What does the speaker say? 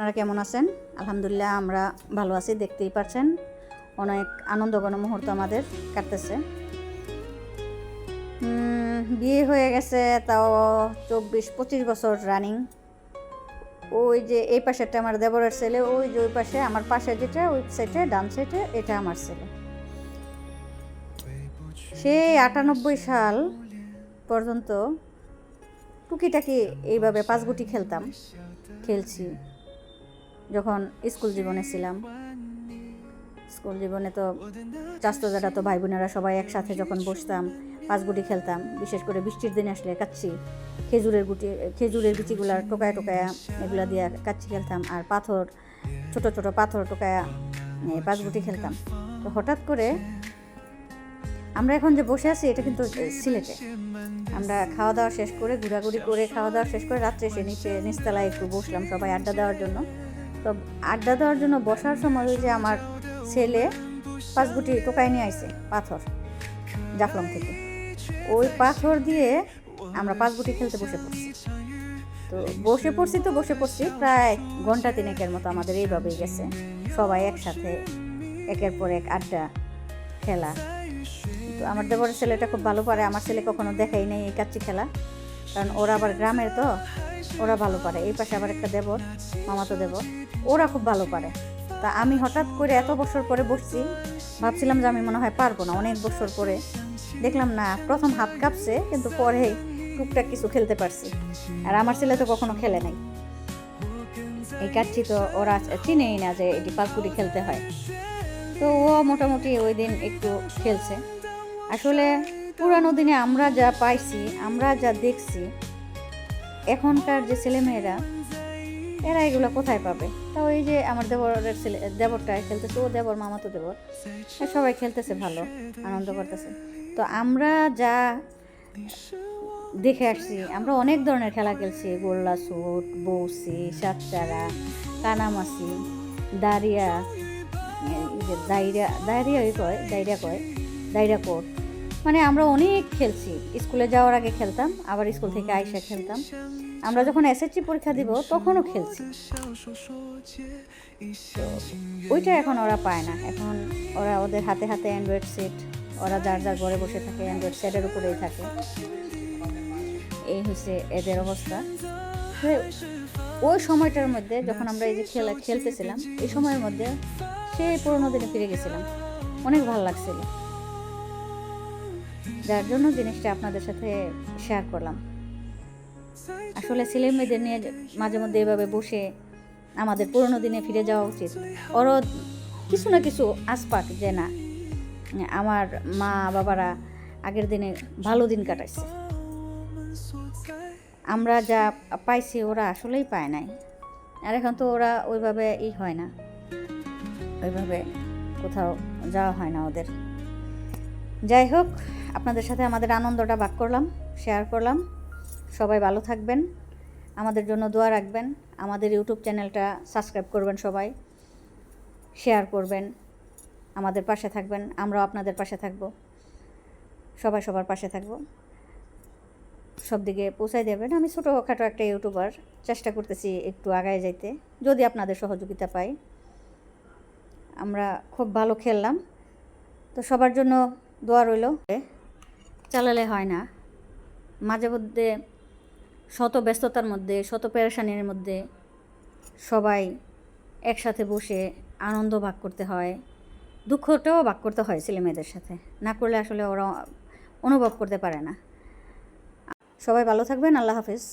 আপনারা কেমন আছেন? আলহামদুলিল্লাহ, আমরা ভালো আছি, দেখতেই পাচ্ছেন। অনেক আনন্দঘন মুহূর্ত আমাদের কাটতেছে। বিয়ে হয়ে গেছে, তাও চব্বিশ, পঁচিশ বছর রানিং ওই যে এই পাশেরটা আমার দেবরের ছেলে, ওই যে ওই পাশে আমার পাশে যেটা, ওই সাইডে ডান সাইডে এটা আমার ছেলে। সেই আটানব্বই সাল পর্যন্ত টুকিটাকি এইভাবে পাঁচগুটি খেলতাম, খেলছি। যখন স্কুল জীবনে ছিলাম। স্কুল জীবনে তো চাস্তো যারা তো ভাই বোনেরা সবাই একসাথে যখন বসতাম পাঁচগুটি খেলতাম, বিশেষ করে বৃষ্টির দিনে আসলে কাচ্ছি খেজুরের গুটি, খেজুরের বিচিগুলা টোকায় টোকায়া এগুলা দিয়ে কাচ্ছি খেলতাম আর পাথর, ছোট ছোট পাথর টোকায়া পাঁচগুটি খেলতাম। তো হঠাৎ করে আমরা এখন যে বসে আছি, এটা কিন্তু সিলেটে। আমরা খাওয়া দাওয়া শেষ করে, ঘোরাঘুরি করে, খাওয়া দাওয়া শেষ করে রাত্রে এসে নিচে, নিচতলায় একটু বসলাম সবাই আড্ডা দেওয়ার জন্য। তো আড্ডা দেওয়ার জন্য বসার সময় যে আমার ছেলে পাঁচ গুটি টোকায় নিয়ে আইছে, পাথর, জাফলং থেকে। ওই পাথর দিয়ে আমরা পাঁচ গুটি খেলতে বসে পড়ছি। তো বসে পড়ছি তো বসে পড়ছি, প্রায় ঘণ্টা তিনেকের মতো আমাদের এইভাবেই গেছে। সবাই একসাথে একের পর এক আড্ডা, খেলা। তো আমার দেবরের ছেলেটা খুব ভালো পারে, আমার ছেলে কখনো দেখাই নেই এই কাচ্চি খেলা। কারণ ওরা আবার গ্রামের তো ওরা ভালো পারে। এই পাশে আবার একটা দেবর মামাতো দেবর। ওরা খুব ভালো পারে। তা আমি হঠাৎ করে এত বছর পরে বসছি, ভাবছিলাম যে আমি মনে হয় পারব না। অনেক বছর পরে দেখলাম না, প্রথম হাত কাঁপছে, কিন্তু পরে টুকটাক কিছু খেলতে পারছি। আর আমার ছেলে তো কখনো খেলে নাই। এই কাচ্চি তো ওরা চিনেই না যে এটি পাঁচকুটি খেলতে হয়। তো ও মোটামুটি ওই দিন একটু খেলছে। আসলে পুরানো দিনে আমরা যা পাইছি, আমরা যা দেখছি এখনকার যে ছেলেমেয়েরা, এরা এগুলো কোথায় পাবে? তা ওই যে আমার দেবরের ছেলে, দেবরটা খেলতেছে, ও দেবর, মামা তো দেবর। সবাই খেলতেছে ভালো, আনন্দ করতেছে। তো আমরা যা দেখে আসছি, আমরা অনেক ধরনের খেলা খেলছি, গোল্লা সুট বৌসি সাতচারা কানামাসি দাঁড়িয়া দাইরা দাইরিয়াই কয় দাইরা কয় দাইরা কোট মানে আমরা অনেক খেলছি। স্কুলে যাওয়ার আগে খেলতাম, আবার স্কুল থেকে আইসা খেলতাম। আমরা যখন এসএসসি পরীক্ষা দিব, তখনও খেলছি। ওইটা এখন ওরা পায় না। এখন ওরা ওদের হাতে হাতে অ্যান্ড্রয়েড সেট ওরা যার যার ঘরে বসে থাকে অ্যান্ড্রয়েড সেটের উপরেই থাকে। এই হচ্ছে এদের অবস্থা। ওই সময়টার মধ্যে যখন আমরা এই যে খেলা খেলতেছিলাম, এই সময়ের মধ্যে সেই পুরোনো দিনে ফিরে গেছিলাম। অনেক ভালো লাগছিল। যার জন্য জিনিসটা আপনাদের সাথে শেয়ার করলাম। আসলে ছেলে মেয়েদের নিয়ে মাঝে মধ্যে এভাবে বসে আমাদের পুরোনো দিনে ফিরে যাওয়া উচিত। ওরও কিছু না কিছু আসপাক যে না, আমার মা বাবারা আগের দিনে ভালো দিন কাটাইছে। আমরা যা পাইছি ওরা আসলেই পায় নাই। আর এখন তো ওরা ওইভাবে ই হয় না। ওইভাবে কোথাও যাওয়া হয় না ওদের। যাই হোক, আপনাদের সাথে আমাদের আনন্দটা ভাগ করলাম শেয়ার করলাম। সবাই ভালো থাকবেন, আমাদের জন্য দোয়া রাখবেন, আমাদের ইউটিউব চ্যানেলটা সাবস্ক্রাইব করবেন সবাই শেয়ার করবেন, আমাদের পাশে থাকবেন, আমরাও আপনাদের পাশে থাকব, সবাই সবার পাশে থাকব। সব দিকে পৌঁছাই দেবেন। আমি ছোটোখাটো একটা ইউটিউবার, চেষ্টা করতেছি একটু আগায় যাইতে, যদি আপনাদের সহযোগিতা পাই। আমরা খুব ভালো খেললাম। তো সবার জন্য দোয়া রইল। চালালে হয় না। মাঝে মধ্যে শত ব্যস্ততার মধ্যে, শত পেরেশানির মধ্যে সবাই একসাথে বসে আনন্দ ভাগ করতে হয়। দুঃখটাও ভাগ করতে হয় ছেলে মেয়েদের সাথে। না করলে আসলে ওরা অনুভব করতে পারে না। সবাই ভালো থাকবেন, আল্লাহ হাফিজ।